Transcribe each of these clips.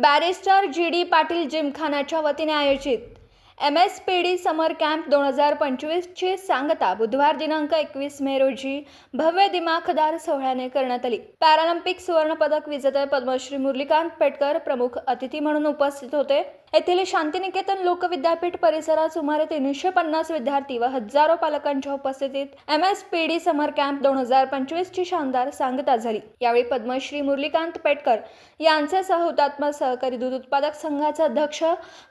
Barrister G D Patil जिमखानाच्या वतीने आयोजित M S P D summer camp दोन हजार पंचवीसची सांगता बुधवार दिनांक एकवीस मे रोजी भव्य दिमाखदार सोहळ्याने करण्यात आली. पॅरालिम्पिक सुवर्णपदक विजेते पद्मश्री मुरलीकांत पेटकर प्रमुख अतिथी म्हणून उपस्थित होते. येथील शांतिनिकेतन लोकविद्यापीठ परिसरात सुमारे तीनशे पन्नास विद्यार्थी व हजारो पालकांच्या उपस्थितीत M S P D summer camp दोन हजार पंचवीस ची शानदार सांगता झाली. यावेळी पद्मश्री मुरलीकांत पेटकर यांचे सह हुतात्मा सहकारी दूध उत्पादक संघाचे अध्यक्ष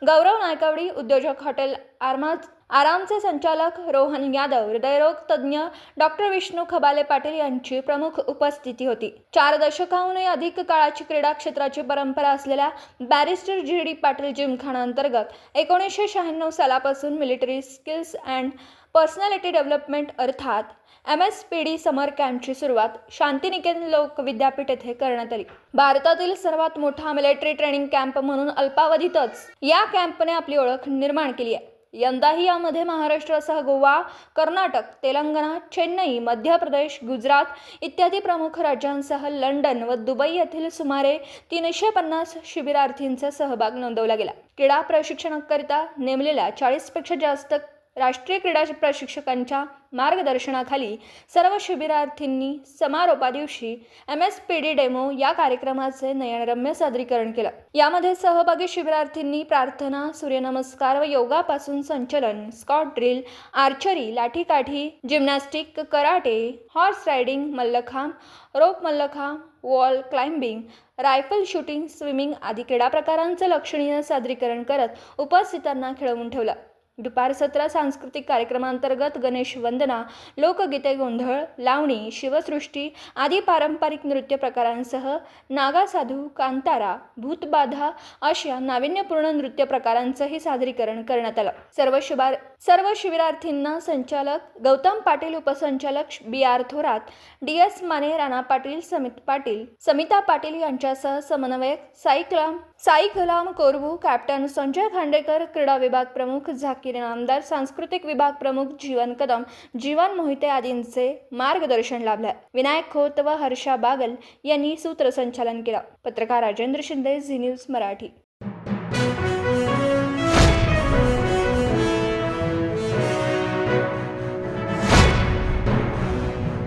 गौरव नायकवडी उद्योजक हॉटेल आरमाज आरामचे संचालक रोहन यादव हृदयरोग तज्ज्ञ डॉक्टर विष्णू खबाले पाटील यांची प्रमुख उपस्थिती होती. चार दशकाहूनही अधिक काळाची क्रीडा क्षेत्राची परंपरा असलेल्या barrister G D Patil gymkhana अंतर्गत एकोणीसशे शहाण्णव सालापासून military skills and personality development अर्थात M S P D summer कॅम्पची सुरुवात शांतिनिकेतन लोक विद्यापीठ येथे करण्यात आली. भारतातील सर्वात मोठा मिलिटरी ट्रेनिंग कॅम्प म्हणून अल्पावधीतच या कॅम्पने आपली ओळख निर्माण केली आहे. यंदाही यामध्ये महाराष्ट्रासह गोवा कर्नाटक तेलंगणा चेन्नई मध्य प्रदेश गुजरात इत्यादी प्रमुख राज्यांसह लंडन व दुबई येथील सुमारे तीनशे पन्नास शिबिरार्थींचा सहभाग नोंदवला गेला. क्रीडा प्रशिक्षणाकरिता नेमलेल्या चाळीसपेक्षा जास्त राष्ट्रीय क्रीडा प्रशिक्षकांच्या मार्गदर्शनाखाली सर्व शिबिरार्थींनी समारोपा दिवशी M S P D demo या कार्यक्रमाचे नयनरम्य सादरीकरण केलं. यामध्ये सहभागी शिबिरार्थींनी प्रार्थना सूर्यनमस्कार व योगापासून संचलन scout drill archery लाठीकाठी gymnastic karate horse riding mallakhamb rope mallakhamb wall climbing rifle shooting swimming आदी क्रीडा प्रकारांचं लक्षणीय सादरीकरण करत उपस्थितांना खेळवून ठेवलं. दुपार सतरा सांस्कृतिक कार्यक्रमांतर्गत गणेश वंदना लोकगीते गोंधळ लावणी शिवसृष्टी आदी पारंपरिक नृत्य प्रकारांसह नागासाधू कांतारा भूतबाधा अशा नाविन्यपूर्ण नृत्य प्रकारांचंही सादरीकरण करण्यात आलं. सर्व शिबार सर्व शिबिरार्थींना संचालक गौतम पाटील उपसंचालक B R Thorat D S Mane Rana Patil Samit Patil Samita Patil यांच्यासह समन्वयक साई कलाम साई कलाम कोरबू कॅप्टन संजय खांडेकर क्रीडा विभाग प्रमुख किरण नामदार सांस्कृतिक विभाग प्रमुख जीवन कदम जीवन मोहिते आदींचे मार्गदर्शन लाभले. विनायक खोत व हर्षा बागल यांनी सूत्रसंचालन केलं. पत्रकार राजेंद्र शिंदे झी न्यूज मराठी.